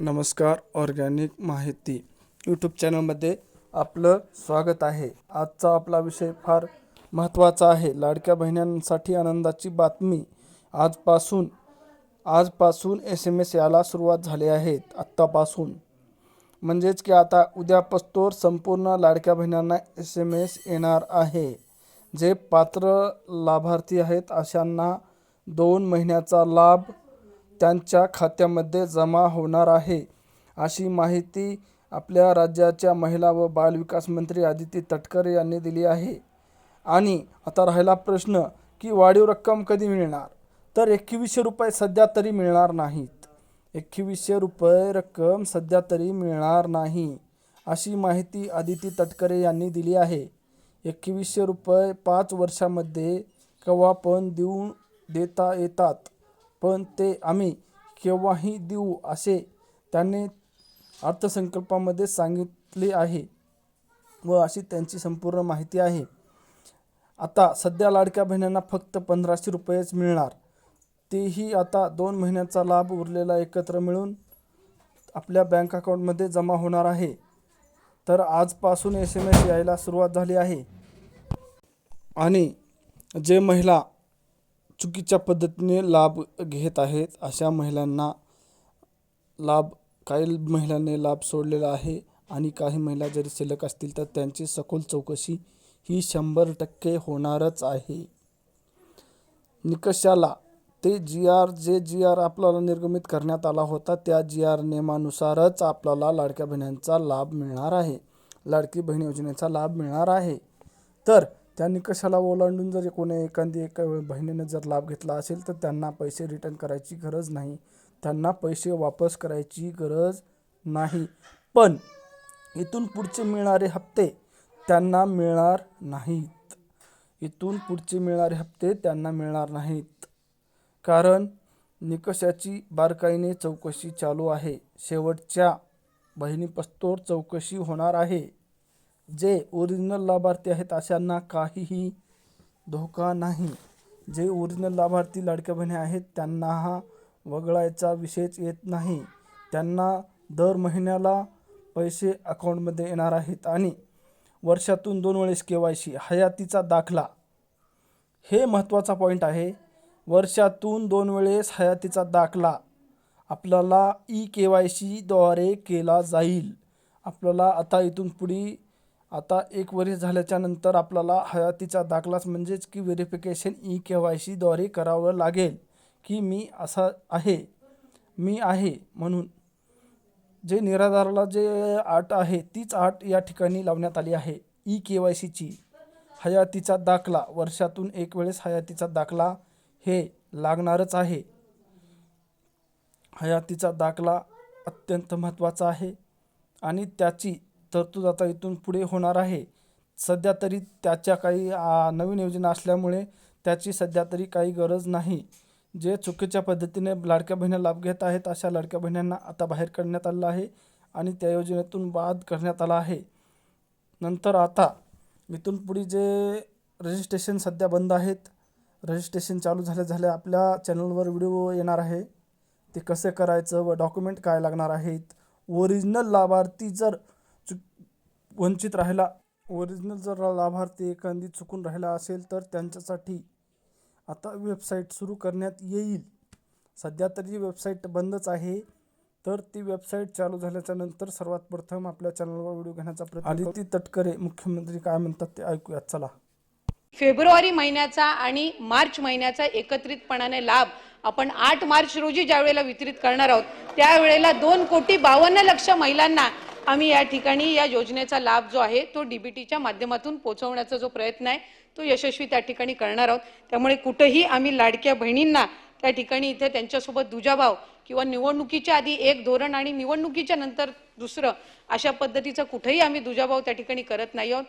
नमस्कार ऑर्गॅनिक माहिती. यूट्यूब चॅनलमध्ये आपलं स्वागत आहे. आजचा आपला विषय फार महत्त्वाचा आहे. लाडक्या बहिण्यांसाठी आनंदाची बातमी. आजपासून आजपासून एस एम एस यायला सुरुवात झाली आहे. आत्तापासून. म्हणजेच की आता उद्यापास्तोर संपूर्ण लाडक्या बहिण्यांना एस एम एस येणार आहे. जे पात्र लाभार्थी आहेत अशांना दोन महिन्याचा लाभ त्यांच्या खात्यामध्ये जमा होणार आहे. अशी माहिती आपल्या राज्याच्या महिला व बालविकास मंत्री आदिती तटकरे यांनी दिली आहे. आणि आता राहिला प्रश्न की वाढीव रक्कम कधी मिळणार? तर एकवीसशे रुपये सध्या तरी मिळणार नाहीत. एकवीसशे रुपये रक्कम सध्या तरी मिळणार नाही अशी माहिती आदिती तटकरे यांनी दिली आहे. एकवीसशे रुपये पाच वर्षामध्ये केव्हा पण देऊ देता येतात. पण ते आम्ही केव्हाही देऊ असे त्यांनी अर्थसंकल्पामध्ये सांगितले आहे व अशी त्यांची संपूर्ण माहिती आहे. आता सध्या लाडक्या बहिणींना फक्त पंधराशे रुपयेच मिळणार. तेही आता दोन महिन्याचा लाभ उरलेला एकत्र मिळून आपल्या बँक अकाउंटमध्ये जमा होणार आहे. तर आजपासून एस एम एस यायला सुरुवात झाली आहे. आणि जे महिला चुकीच्या पद्धतीने लाभ घेत आहेत अशा महिलांना लाभ काही महिलांनी लाभ सोडलेला आहे आणि काही महिला जरी शिल्लक असतील तर त्यांची सखोल चौकशी ही शंभर टक्के होणारच आहे. निकषाला ते जी आर जे जी आर आपल्याला निर्गमित करण्यात आला होता त्या जी आर नियमानुसारच आपल्याला लाडक्या बहिणींचा लाभ मिळणार आहे. लाडकी बहीण योजनेचा लाभ मिळणार आहे. तर त्या निकषाला ओलांडून जर कोणी एखादी एका बहिणीने जर लाभ घेतला असेल तर त्यांना पैसे रिटर्न करायची गरज नाही. त्यांना पैसे वापस करायची गरज नाही. पण इथून पुढचे मिळणारे हप्ते त्यांना मिळणार नाहीत. इथून पुढचे मिळणारे हप्ते त्यांना मिळणार नाहीत. कारण निकषाची बारकाईने चौकशी चालू आहे. शेवटच्या बहिणीपस्तोर चौकशी होणार आहे. जे ओरिजिनल लाभार्थी आहेत अशांना काहीही धोका नाही. जे ओरिजिनल लाभार्थी लाडक्या बहिणी आहेत त्यांना हा वगळायचा विषयच येत नाही. त्यांना दर महिन्याला पैसे अकाउंटमध्ये येणार आहेत आणि वर्षातून दोन वेळेस के वाय सी हयातीचा दाखला. हे महत्त्वाचा पॉईंट आहे. वर्षातून दोन वेळेस हयातीचा दाखला आपल्याला ई के वाय सीद्वारे केला जाईल. आपल्याला आता इथून पुढे आता एक वर्ष झाल्याच्यानंतर आपल्याला हयातीचा दाखलाच म्हणजेच की व्हेरिफिकेशन ई के वाय सीद्वारे करावं लागेल की मी असा आहे मी आहे म्हणून. जे निराधाराला जे आट आहे तीच आट या ठिकाणी लावण्यात आली आहे ई के वाय सीची हयातीचा दाखला वर्षातून एक वेळेस हयातीचा दाखला हे लागणारच आहे. हयातीचा दाखला अत्यंत महत्त्वाचा आहे आणि त्याची तरतूद आता इथून पुढे होणार आहे. सध्या तरी त्याच्या काही नवीन योजना असल्यामुळे त्याची सध्या तरी काही गरज नाही. जे चुकीच्या पद्धतीने लाडक्या बहिणी लाभ घेत आहेत अशा लाडक्या बहिण्यांना आता बाहेर काढण्यात आलं आहे आणि त्या योजनेतून बाद करण्यात आला आहे. नंतर आता इथून पुढे जे रजिस्ट्रेशन सध्या बंद आहेत रजिस्ट्रेशन चालू झाल्या झाल्या आपल्या चॅनलवर व्हिडिओ येणार आहे. ते कसे करायचं व डॉक्युमेंट काय लागणार आहेत? ओरिजिनल लाभार्थी जर वंचित राहिला. ओरिजिनल जर लाभार्थी एखादी चुकून राहिला असेल तर त्यांच्यासाठी आता वेबसाईट सुरू करण्यात येईल. सध्या तरी वेबसाईट बंदच आहे. तर ती वेबसाईट चालू झाल्याच्यानंतर सर्वात प्रथम आपल्या चॅनलवर व्हिडिओ घेण्याचा प्रयत्न आदिती तटकरे मुख्यमंत्री काय म्हणतात ते ऐकूयात. चला. फेब्रुवारी महिन्याचा आणि मार्च महिन्याचा एकत्रितपणाने लाभ आपण आठ मार्च रोजी ज्या वेळेला वितरित करणार आहोत त्यावेळेला दोन कोटी बावन्न लक्ष महिलांना आम्ही या ठिकाणी या योजनेचा लाभ जो आहे तो डीबीटीच्या माध्यमातून पोहोचवण्याचा जो प्रयत्न आहे तो यशस्वी त्या ठिकाणी करणार आहोत. त्यामुळे कुठंही आम्ही लाडक्या बहिणींना त्या ठिकाणी इथे त्यांच्यासोबत दुजाभाव किंवा निवडणुकीच्या आधी एक धोरण आणि निवडणुकीच्या नंतर दुसरं अशा पद्धतीचं कुठेही आम्ही दुजाभाव त्या ठिकाणी करत नाही आहोत.